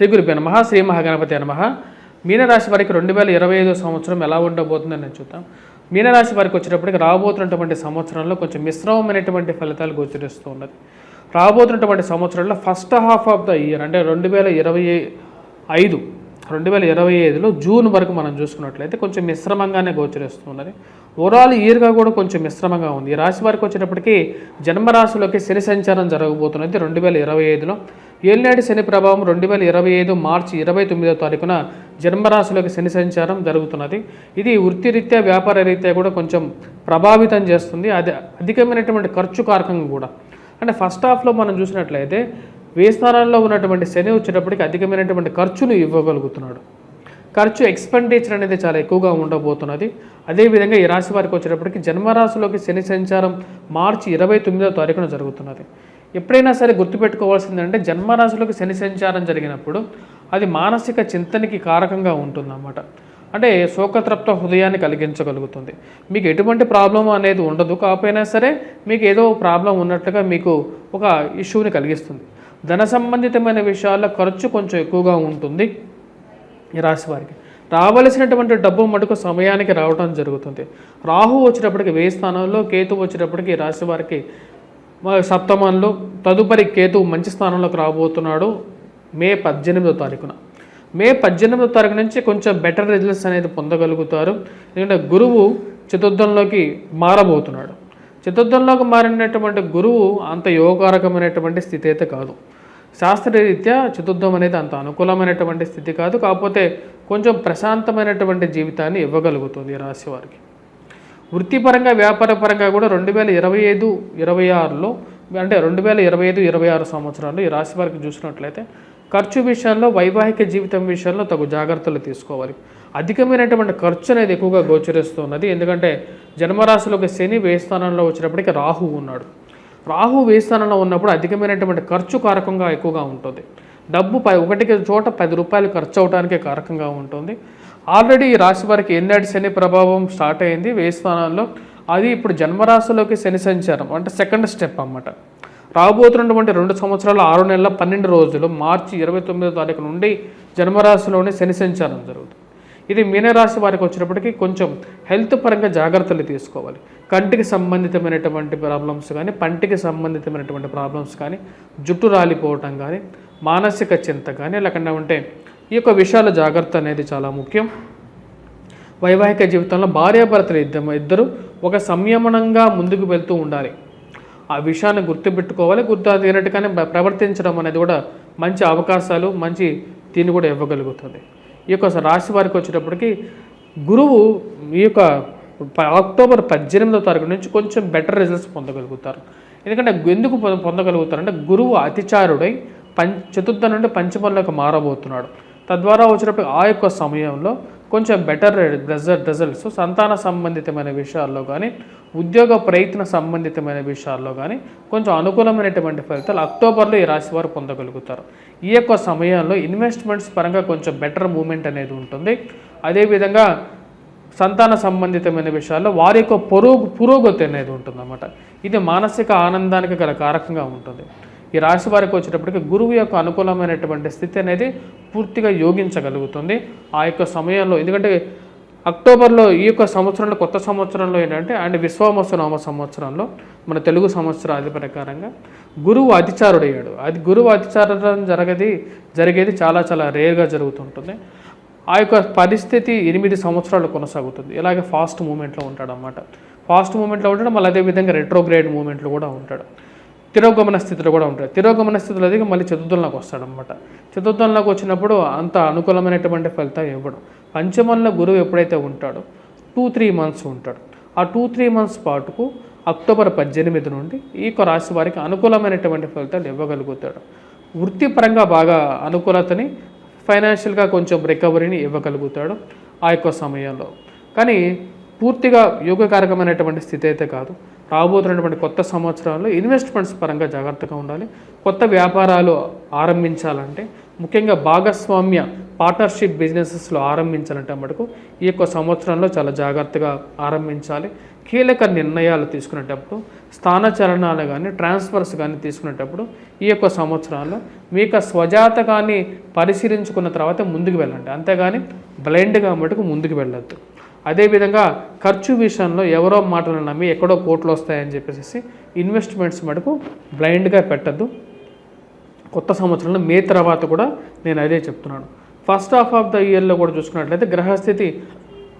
శ్రీ గురుపే నమ శ్రీ మహాగణపతి నమ. మీనరాశి వారికి రెండు వేల ఇరవై ఐదో సంవత్సరం ఎలా ఉండబోతుందని నేను చూద్దాం. మీనరాశి వారికి వచ్చేటప్పటికి రాబోతున్నటువంటి సంవత్సరంలో కొంచెం మిశ్రమమైనటువంటి ఫలితాలు గోచరిస్తూ ఉన్నది. రాబోతున్నటువంటి సంవత్సరంలో first half of the year అంటే రెండు వేల ఇరవై ఐదు రెండు వేల ఇరవై ఐదులో జూన్ వరకు మనం చూసుకున్నట్లయితే కొంచెం మిశ్రమంగానే గోచరిస్తున్నది. ఓవరాల్ ఇయర్గా కూడా కొంచెం మిశ్రమంగా ఉంది. ఈ రాశి వారికి వచ్చేటప్పటికి జన్మరాశిలోకి శని సంచారం జరగబోతున్నది రెండు వేల ఇరవై ఐదులో. ఏలినాటి శని ప్రభావం రెండు వేల ఇరవై ఐదు మార్చి ఇరవై తొమ్మిదో తారీఖున జన్మరాశిలోకి శని సంచారం జరుగుతున్నది. ఇది వృత్తిరీత్యా వ్యాపార రీత్యా కూడా కొంచెం ప్రభావితం చేస్తుంది. అది అధికమైనటువంటి ఖర్చు కారకంగా కూడా. అంటే ఫస్ట్ హాఫ్లో మనం చూసినట్లయితే వ్యయ స్థానాల్లో ఉన్నటువంటి శని వచ్చేటప్పటికి అధికమైనటువంటి ఖర్చును ఇవ్వగలుగుతున్నాడు. ఖర్చు ఎక్స్పెండిచర్ అనేది చాలా ఎక్కువగా ఉండబోతున్నది. అదేవిధంగా ఈ రాశి వారికి వచ్చేటప్పటికి జన్మరాశిలోకి శని సంచారం మార్చి ఇరవై తొమ్మిదో తారీఖున జరుగుతున్నది. ఎప్పుడైనా సరే గుర్తుపెట్టుకోవాల్సిందంటే జన్మరాశిలోకి శని సంచారం జరిగినప్పుడు అది మానసిక చింతనకి కారకంగా ఉంటుందన్నమాట. అంటే శోకతృప్త హృదయాన్ని కలిగించగలుగుతుంది. మీకు ఎటువంటి ప్రాబ్లం అనేది ఉండదు. కాకపోయినా సరే మీకు ఏదో ప్రాబ్లం ఉన్నట్లుగా మీకు ఒక ఇష్యూని కలిగిస్తుంది. ధన సంబంధితమైన విషయాల్లో ఖర్చు కొంచెం ఎక్కువగా ఉంటుంది ఈ రాశి వారికి. రావలసినటువంటి డబ్బు మటుకు సమయానికి రావడం జరుగుతుంది. రాహు వచ్చేటప్పటికి వేయి స్థానంలో కేతు వచ్చేటప్పటికి రాశి వారికి సప్తమంలో తదుపరి కేతు మంచి స్థానంలోకి రాబోతున్నాడు మే పద్దెనిమిదో తారీఖున. మే పద్దెనిమిదో తారీఖు నుంచి కొంచెం బెటర్ రిజల్ట్స్ అనేది పొందగలుగుతారు. ఎందుకంటే గురువు చతుర్థంలోకి మారబోతున్నాడు. చతుర్థంలోకి మారినటువంటి గురువు అంత యోగకారకమైనటువంటి స్థితి అయితే కాదు. శాస్త్రరీత్యా చతుర్థం అనేది అంత అనుకూలమైనటువంటి స్థితి కాదు. కాకపోతే కొంచెం ప్రశాంతమైనటువంటి జీవితాన్ని ఇవ్వగలుగుతుంది ఈ రాశి వారికి. వృత్తిపరంగా వ్యాపారపరంగా కూడా రెండు వేల ఇరవై ఐదు ఇరవై ఆరులో అంటే రెండు వేల ఇరవై ఐదు ఇరవై ఆరు సంవత్సరాలు ఈ రాశి వారికి చూసినట్లయితే ఖర్చు విషయంలో వైవాహిక జీవితం విషయంలో తగు జాగ్రత్తలు తీసుకోవాలి. అధికమైనటువంటి ఖర్చు అనేది ఎక్కువగా గోచరిస్తున్నది. ఎందుకంటే జన్మరాశిలోకి శని వేస్థానంలో స్థానంలో వచ్చినప్పటికీ రాహు ఉన్నాడు. రాహు వేస్థానంలో స్థానంలో ఉన్నప్పుడు అధికమైనటువంటి ఖర్చు కారకంగా ఎక్కువగా ఉంటుంది. డబ్బు ప ఒకటికి చోట పది రూపాయలు ఖర్చు అవడానికే కారకంగా ఉంటుంది. ఆల్రెడీ ఈ రాశి వారికి ఎన్నటి శని ప్రభావం స్టార్ట్ అయింది వేస్థానంలో అది ఇప్పుడు జన్మరాశిలోకి శని సంచారం అంటే సెకండ్ స్టెప్ అన్నమాట. రాబోతున్నటువంటి రెండు సంవత్సరాల ఆరు నెలల పన్నెండు రోజులు మార్చి ఇరవై తొమ్మిదో తారీఖు నుండి జన్మరాశిలోనే శని సంచారం జరుగుతుంది. ఇది మీనరాశి వారికి వచ్చినప్పటికీ కొంచెం హెల్త్ పరంగా జాగ్రత్తలు తీసుకోవాలి. కంటికి సంబంధితమైనటువంటి ప్రాబ్లమ్స్ కానీ పంటికి సంబంధితమైనటువంటి ప్రాబ్లమ్స్ కానీ జుట్టు రాలిపోవటం కానీ మానసిక చింత కానీ లేకుండా ఉంటే ఈ యొక్క విషయాల జాగ్రత్త అనేది చాలా ముఖ్యం. వైవాహిక జీవితంలో భార్యాభర్తలు ఇద్దరు ఇద్దరు ఒక సంయమనంగా ముందుకు వెళ్తూ ఉండాలి. ఆ విషయాన్ని గుర్తుపెట్టుకోవాలి. గుర్తు తీరట్టుగానే ప్రవర్తించడం అనేది కూడా మంచి అవకాశాలు మంచి దీన్ని కూడా ఇవ్వగలుగుతుంది. ఈ యొక్క రాశి వారికి వచ్చేటప్పటికి గురువు ఈ యొక్క అక్టోబర్ పద్దెనిమిదో తారీఖు నుంచి కొంచెం బెటర్ రిజల్ట్స్ పొందగలుగుతారు. ఎందుకంటే ఎందుకు పొంద- పొందగలుగుతారంటే గురువు అతిచారుడై పం చతుర్థ నుండి పంచమంలోకి మారబోతున్నాడు. తద్వారా వచ్చినప్పుడు ఆ యొక్క సమయంలో కొంచెం బెటర్ రిజల్ట్ రిజల్ట్స్ సంతాన సంబంధితమైన విషయాల్లో కానీ ఉద్యోగ ప్రయత్న సంబంధితమైన విషయాల్లో కానీ కొంచెం అనుకూలమైనటువంటి ఫలితాలు అక్టోబర్లో ఈ రాశి వారు పొందగలుగుతారు. ఈ యొక్క సమయంలో ఇన్వెస్ట్మెంట్స్ పరంగా కొంచెం బెటర్ మూమెంట్ అనేది ఉంటుంది. అదేవిధంగా సంతాన సంబంధితమైన విషయాల్లో వారి యొక్క పురోగ పురోగతి అనేది ఉంటుందన్నమాట. ఇది మానసిక ఆనందానికి గల కారకంగా ఉంటుంది. ఈ రాశి వారికి వచ్చేటప్పటికి గురువు యొక్క అనుకూలమైనటువంటి స్థితి అనేది పూర్తిగా యోగించగలుగుతుంది. ఆ యొక్క సమయంలో ఎందుకంటే అక్టోబర్లో ఈ యొక్క సంవత్సరంలో కొత్త సంవత్సరంలో ఏంటంటే అండ్ విశ్వామసనామ సంవత్సరంలో మన తెలుగు సంవత్సరాది ప్రకారంగా గురువు అతిచారుడయ్యాడు అది గురువు అతిచారం జరగది జరిగేది చాలా చాలా రేర్గా జరుగుతుంటుంది. ఆ యొక్క పరిస్థితి ఎనిమిది సంవత్సరాలు కొనసాగుతుంది. ఇలాగే ఫాస్ట్ మూమెంట్లో ఉంటాడు అనమాట ఫాస్ట్ మూమెంట్లో ఉంటాడు మళ్ళీ అదేవిధంగా రెట్రోగ్రేడ్ మూమెంట్లో కూడా ఉంటాడు. తిరోగమన స్థితిలో కూడా ఉంటాయి తిరోగమన స్థితిలో దిగి మళ్ళీ చతుర్థంలోకి వస్తాడనమాట చతుర్థంలోకి వచ్చినప్పుడు అంత అనుకూలమైనటువంటి ఫలితాలు ఇవ్వడం. పంచమంలో గురువు ఎప్పుడైతే ఉంటాడో టూ త్రీ మంత్స్ ఉంటాడు. ఆ టూ త్రీ మంత్స్ పాటుకు అక్టోబర్ పద్దెనిమిది నుండి ఈ యొక్క రాశి వారికి అనుకూలమైనటువంటి ఫలితాలు ఇవ్వగలుగుతాడు. వృత్తిపరంగా బాగా అనుకూలతని ఫైనాన్షియల్గా కొంచెం రికవరీని ఇవ్వగలుగుతాడు ఆ యొక్క సమయంలో. కానీ పూర్తిగా యోగకారకమైనటువంటి స్థితి అయితే కాదు. రాబోతున్నటువంటి కొత్త సంవత్సరాల్లో ఇన్వెస్ట్మెంట్స్ పరంగా జాగ్రత్తగా ఉండాలి. కొత్త వ్యాపారాలు ఆరంభించాలంటే ముఖ్యంగా భాగస్వామ్య పార్ట్నర్షిప్ బిజినెసెస్లో ఆరంభించాలంటే మటుకు ఈ యొక్క సంవత్సరంలో చాలా జాగ్రత్తగా ఆరంభించాలి. కీలక నిర్ణయాలు తీసుకునేటప్పుడు స్థానచలనాలు కానీ ట్రాన్స్ఫర్స్ కానీ తీసుకునేటప్పుడు ఈ యొక్క సంవత్సరాల్లో మీ యొక్క స్వజాతకాన్ని పరిశీలించుకున్న తర్వాత ముందుకు వెళ్ళండి. అంతేగాని బ్లైండ్గా మటుకు ముందుకు వెళ్ళొద్దు. అదేవిధంగా ఖర్చు విషయంలో ఎవరో మాటలు నమ్మి ఎక్కడో కోట్లు వస్తాయని చెప్పేసి ఇన్వెస్ట్మెంట్స్ మటుకు బ్లైండ్గా పెట్టద్దు. కొత్త సంవత్సరంలో మే తర్వాత కూడా నేను అదే చెప్తున్నాను. ఫస్ట్ హాఫ్ ఆఫ్ ద ఇయర్లో కూడా చూసుకున్నట్లయితే గ్రహస్థితి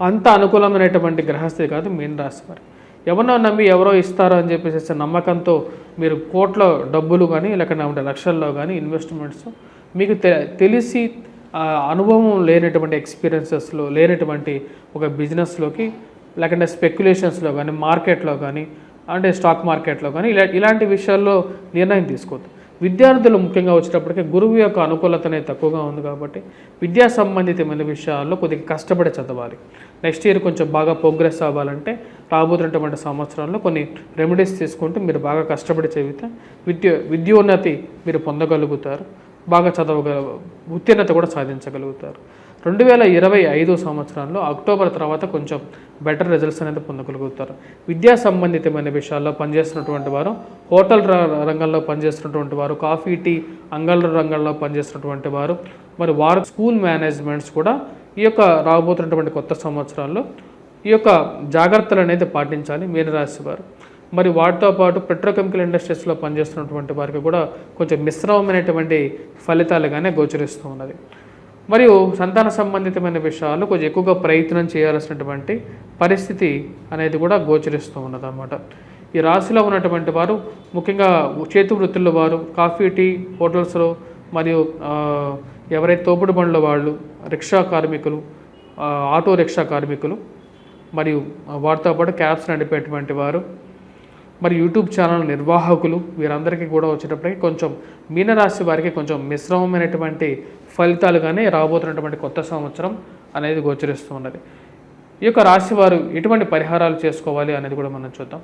అంత అనుకూలమైనటువంటి గ్రహస్థితి కాదు మీన రాశి వారు. ఎవరినో నమ్మి ఎవరో ఇస్తారో అని చెప్పేసి నమ్మకంతో మీరు కోట్ల డబ్బులు కానీ లేకపోతే లక్షల్లో కానీ ఇన్వెస్ట్మెంట్స్ మీకు తె తెలిసి అనుభవం లేనటువంటి ఎక్స్పీరియన్సెస్లో లేనటువంటి ఒక బిజినెస్లోకి లేకుంటే స్పెక్యులేషన్స్లో కానీ మార్కెట్లో కానీ అంటే స్టాక్ మార్కెట్లో కానీ ఇలా ఇలాంటి విషయాల్లో నిర్ణయం తీసుకోవద్దు. విద్యార్థులు ముఖ్యంగా వచ్చేటప్పటికి గురువు యొక్క అనుకూలత అనేది తక్కువగా ఉంది కాబట్టి విద్యా సంబంధితమైన విషయాల్లో కొద్దిగా కష్టపడి చదవాలి. నెక్స్ట్ ఇయర్ కొంచెం బాగా ప్రోగ్రెస్ అవ్వాలంటే రాబోతున్నటువంటి సంవత్సరంలో కొన్ని రెమెడీస్ తీసుకుంటూ మీరు బాగా కష్టపడి చదివితే విద్య విద్యోన్నతి మీరు పొందగలుగుతారు. బాగా చదవగల ఉత్తీర్ణత కూడా సాధించగలుగుతారు. రెండు వేల ఇరవై ఐదు సంవత్సరంలో అక్టోబర్ తర్వాత కొంచెం బెటర్ రిజల్ట్స్ అనేది పొందగలుగుతారు. విద్యా సంబంధితమైన విషయాల్లో పనిచేస్తున్నటువంటి వారు హోటల్ రంగంలో పనిచేస్తున్నటువంటి వారు కాఫీ టీ అంగళ్ళ రంగంలో పనిచేస్తున్నటువంటి వారు మరి వారు స్కూల్ మేనేజ్మెంట్స్ కూడా ఈ యొక్క రాబోతున్నటువంటి కొత్త సంవత్సరాల్లో ఈ యొక్క జాగ్రత్తలు అనేది పాటించాలి మీనరాశి వారు. మరి వాటితో పాటు పెట్రోకెమికల్ ఇండస్ట్రీస్లో పనిచేస్తున్నటువంటి వారికి కూడా కొంచెం మిశ్రమమైనటువంటి ఫలితాలుగానే గోచరిస్తూ ఉన్నది. మరియు సంతాన సంబంధితమైన విషయాలు కొంచెం ఎక్కువగా ప్రయత్నం చేయాల్సినటువంటి పరిస్థితి అనేది కూడా గోచరిస్తూ ఉన్నదన్నమాట. ఈ రాశిలో ఉన్నటువంటి వారు ముఖ్యంగా చేతి వృత్తుల వారు కాఫీ టీ హోటల్స్లో మరియు ఎవరైతే తోపుడు బండ్ల వాళ్ళు రిక్షా కార్మికులు ఆటో రిక్షా కార్మికులు మరియు వారితో పాటు క్యాబ్స్ నడిపేటువంటి వారు మరి యూట్యూబ్ ఛానల్ నిర్వాహకులు వీరందరికీ కూడా వచ్చేటప్పటికి కొంచెం మీనరాశి వారికి కొంచెం మిశ్రమమైనటువంటి ఫలితాలుగానే రాబోతున్నటువంటి కొత్త సంవత్సరం అనేది గోచరిస్తూ ఉన్నది. ఈ యొక్క రాశి వారు ఎటువంటి పరిహారాలు చేసుకోవాలి అనేది కూడా మనం చూద్దాం.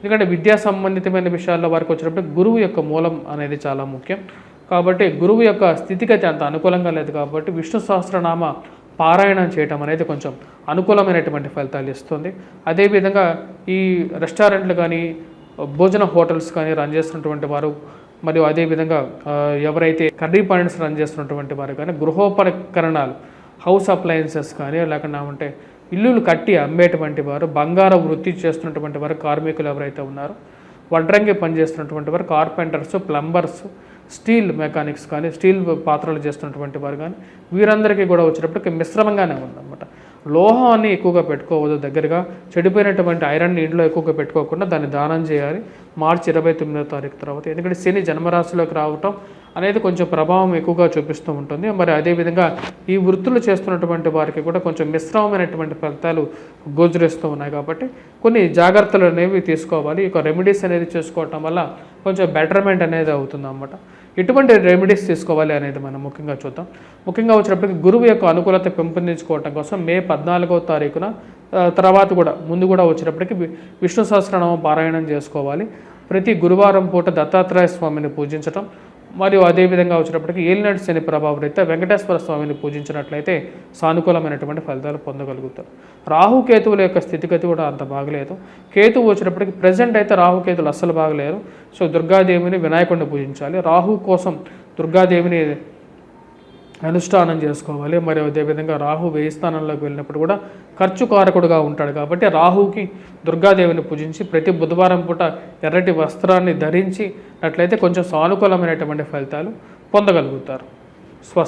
ఎందుకంటే విద్యా సంబంధితమైన విషయాల్లో వారికి వచ్చినప్పుడు గురువు యొక్క మూలం అనేది చాలా ముఖ్యం. కాబట్టి గురువు యొక్క స్థితిగతి అంత అనుకూలంగా లేదు కాబట్టి విష్ణు సహస్రనామ పారాయణం చేయటం అనేది కొంచెం అనుకూలమైనటువంటి ఫలితాలు ఇస్తుంది. అదేవిధంగా ఈ రెస్టారెంట్లు కానీ భోజన హోటల్స్ కానీ రన్ చేస్తున్నటువంటి వారు మరియు అదేవిధంగా ఎవరైతే కర్రీ పాయింట్స్ రన్ చేస్తున్నటువంటి వారు కానీ గృహోపకరణాలు హౌస్ అప్లయన్సెస్ కానీ లేకుండా ఉంటే ఇల్లులు కట్టి అమ్మేటువంటి వారు బంగార వృత్తి చేస్తున్నటువంటి వారు కార్మికులు ఎవరైతే ఉన్నారో వడ్రంగి పనిచేస్తున్నటువంటి వారు కార్పెంటర్స్ ప్లంబర్స్ స్టీల్ మెకానిక్స్ కానీ స్టీల్ పాత్రలు చేస్తున్నటువంటి వారు కానీ వీరందరికీ కూడా వచ్చేటప్పటికి మిశ్రమంగానే ఉందన్నమాట. లోహాన్ని ఎక్కువగా పెట్టుకోవద్దు దగ్గరగా. చెడిపోయినటువంటి ఐరన్ ఇంట్లో ఎక్కువగా పెట్టుకోకుండా దాన్ని దానం చేయాలి. మార్చి ఇరవై తొమ్మిదో తారీఖు తర్వాత. ఎందుకంటే శని జన్మరాశిలోకి రావటం అనేది కొంచెం ప్రభావం ఎక్కువగా చూపిస్తూ ఉంటుంది. మరి అదేవిధంగా ఈ వృత్తులు చేస్తున్నటువంటి వారికి కూడా కొంచెం మిశ్రమమైనటువంటి ఫలితాలు గోచరిస్తూ ఉన్నాయి కాబట్టి కొన్ని జాగ్రత్తలు అనేవి తీసుకోవాలి. ఈ యొక్క రెమెడీస్ అనేది చేసుకోవటం వల్ల కొంచెం బెటర్మెంట్ అనేది అవుతుంది అన్నమాట ఎటువంటి రెమెడీస్ తీసుకోవాలి అనేది మనం ముఖ్యంగా చూద్దాం. ముఖ్యంగా వచ్చినప్పటికీ గురువు యొక్క అనుకూలత పెంపొందించుకోవటం కోసం మే పద్నాలుగో తారీఖున తర్వాత కూడా ముందు కూడా వచ్చినప్పటికీ వి- విష్ణు సహస్రనామం పారాయణం చేసుకోవాలి. ప్రతి గురువారం పూట దత్తాత్రేయ స్వామిని పూజించటం మరియు అదేవిధంగా వచ్చినప్పటికీ ఏలినాటి శని ప్రభావం రీత్యా వెంకటేశ్వర స్వామిని పూజించినట్లయితే సానుకూలమైనటువంటి ఫలితాలు పొందగలుగుతారు. రాహుకేతువుల యొక్క స్థితిగతి కూడా అంత బాగలేదు. కేతువు వచ్చినప్పటికీ ప్రజెంట్ అయితే రాహుకేతువులు అస్సలు బాగలేరు. సో దుర్గాదేవిని వినాయకుడిని పూజించాలి. రాహు కోసం దుర్గాదేవిని అనుష్ఠానం చేసుకోవాలి. మరియు అదేవిధంగా రాహు వేయి స్థానంలోకి వెళ్ళినప్పుడు కూడా ఖర్చు కారకుడుగా ఉంటాడు కాబట్టి రాహుకి దుర్గాదేవిని పూజించి ప్రతి బుధవారం పూట ఎర్రటి వస్త్రాన్ని ధరించి అట్లయితే కొంచెం సానుకూలమైనటువంటి ఫలితాలు పొందగలుగుతారు. స్వస్తి